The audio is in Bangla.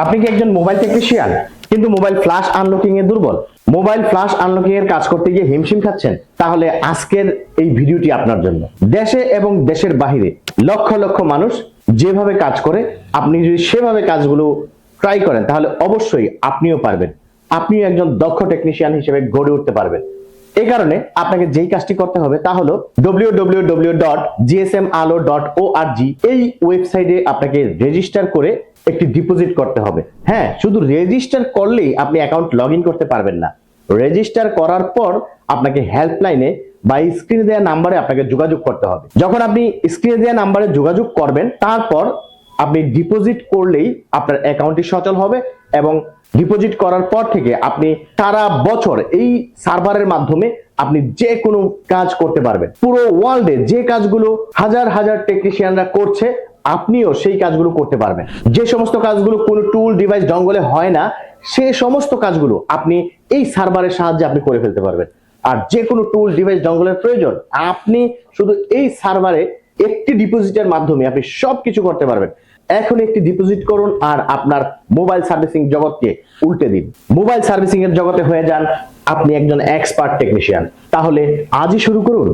আপনি কি একজন মোবাইল টেকনিশিয়ান কিন্তু মোবাইল ফ্ল্যাশ আনলকিং এ দুর্বল। মোবাইল ফ্ল্যাশ আনলকিং এর কাজ করতে গিয়ে হিমশিম খাচ্ছেন, তাহলে আজকের এই ভিডিওটি আপনার জন্য। দেশে এবং দেশের বাহিরে লক্ষ লক্ষ মানুষ যেভাবে কাজ করে, আপনি যদি সেভাবে কাজগুলো ট্রাই করেন, তাহলে অবশ্যই আপনিও পারবেন। আপনিও একজন দক্ষ টেকনিশিয়ান হিসেবে গড়ে উঠতে পারবেন। এই কারণে আপনাকে যেই কাজটি করতে হবে তা হলো www.gsmalo.org এই ওয়েবসাইটে আপনাকে রেজিস্টার করে একটি ডিপোজিট করতে হবে। হ্যাঁ শুধু রেজিস্টার করলেই আপনি অ্যাকাউন্ট লগ করতে পারবেন না। রেজিস্টার করার পর আপনাকে হেল্পলাইনে বা স্ক্রিনে দেওয়া নাম্বারে আপনাকে যোগাযোগ করতে হবে। যখন আপনি স্ক্রিনে দেওয়া নাম্বারে যোগাযোগ করবেন, তারপর আপনি ডিপোজিট করলেই আপনার অ্যাকাউন্টটি সচল হবে এবং ডিপোজিট করার পর থেকে আপনি সারা বছর এই সার্ভারের মাধ্যমে আপনি যে কোনো কাজ করতে পারবেন। পুরো ওয়ার্ল্ডে যে কাজগুলো হাজার হাজার টেকনিশিয়ানরা করছে, আপনিও সেই কাজগুলো করতে পারবেন। যে সমস্ত কাজগুলো কোনো টুল ডিভাইস জঙ্গলে হয় না, সে সমস্ত কাজগুলো আপনি এই সার্ভারের সাহায্যে আপনি করে ফেলতে পারবেন। আর যে কোনো টুল ডিভাইস জঙ্গলের প্রয়োজন, আপনি শুধু এই সার্ভারে একটি ডিপোজিটের মাধ্যমে আপনি সবকিছু করতে পারবেন। এখন একটি ডিপোজিট করুন আর আপনার মোবাইল সার্ভিসিং জগৎকে উল্টে দিন। মোবাইল সার্ভিসিং এর জগতে হয়ে যান, আপনি একজন এক্সপার্ট টেকনিশিয়ান তাহলে আজই শুরু করুন।